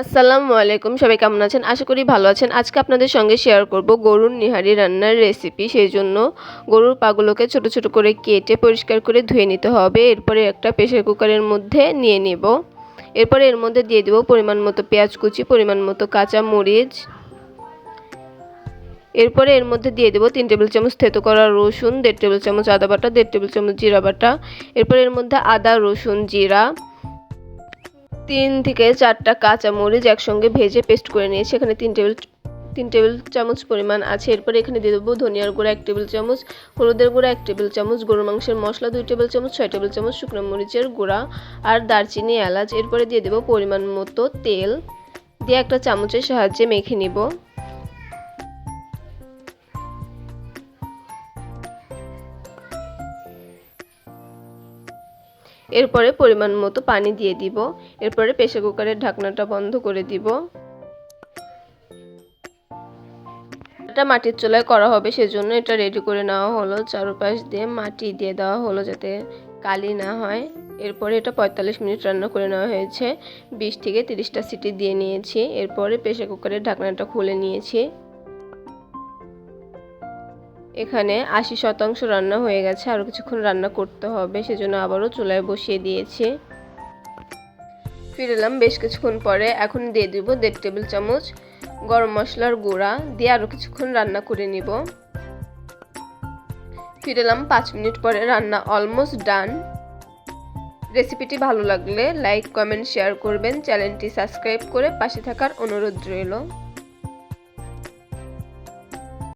আসসালামু আলাইকুম, সবাই কেমন আছেন? আশা করি ভালো আছেন। আজকে আপনাদের সঙ্গে শেয়ার করব গরুর নিহারি রান্নার রেসিপি সেই জন্য গরুর পাগুলোকে ছোট ছোট করে কেটে পরিষ্কার করে ধুয়ে নিতে হবে। এরপরে একটা প্রেশার কুকারের মধ্যে নিয়ে নেব। এরপরে এর মধ্যে দিয়ে দেব পরিমাণ মতো পেঁয়াজ কুচি, পরিমাণ মতো কাঁচা মরিচ। এরপরে এর মধ্যে দিয়ে দেবো তিন টেবিল চামচ থেতো করা রসুন, দেড় টেবিল চামচ আদা বাটা, দেড় টেবিল চামচ জিরা বাটা। এরপরে এর মধ্যে আদা, রসুন, জিরা। তিন থেকে চারটা কাঁচা মরিচ একসঙ্গে ভেজে পেস্ট করে নিয়েছি। এখানে তিন টেবিল তিন টেবিল চামচ পরিমাণ আছে। এরপর এখানে দিয়ে দেবো ধনিয়ার গুঁড়া এক টেবিল চামচ, হলুদের গুঁড়া এক টেবিল চামচ, গরুর মাংসের মশলা দুই টেবিল চামচ, ছয় টেবিল চামচ, শুকনো মরিচের গুঁড়া আর দারচিনি এলাচ। এরপরে দিয়ে দেবো পরিমাণ মতো তেল। দিয়ে একটা চামচের সাহায্যে মেখে নিব। এরপরে পরিমাণ মতো পানি দিয়ে দিব। এরপরে প্রেসার কুকারের ঢাকনাটা বন্ধ করে দিব। এটা মাটির চুলায় করা হবে, সেজন্য এটা রেডি করে নেওয়া হলো। চারপাশ দিয়ে মাটি দিয়ে দেওয়া হলো যাতে কালি না হয়। এরপরে এটা পঁয়তাল্লিশ মিনিট রান্না করে নেওয়া হয়েছে। বিশ থেকে তিরিশটা সিটি দিয়ে নিয়েছি। এরপরে প্রেসার কুকারের ঢাকনাটা খুলে নিয়েছি। এখানে আশি শতাংশ রান্না হয়ে গেছে আরও কিছুক্ষণ রান্না করতে হবে, সেজন্য আবারও চুলায় বসিয়ে দিয়েছি। ফিরে এলাম বেশ কিছুক্ষণ পরে, এখন দিয়ে দিব দেড় টেবিল চামচ গরম মশলার গুঁড়া, দিয়ে আরও কিছুক্ষণ রান্না করে নিব। ফিরে এলাম পাঁচ মিনিট পরে, রান্না অলমোস্ট ডান রেসিপিটি ভালো লাগলে লাইক, কমেন্ট, শেয়ার করবেন, চ্যানেলটি সাবস্ক্রাইব করে পাশে থাকার অনুরোধ রইল।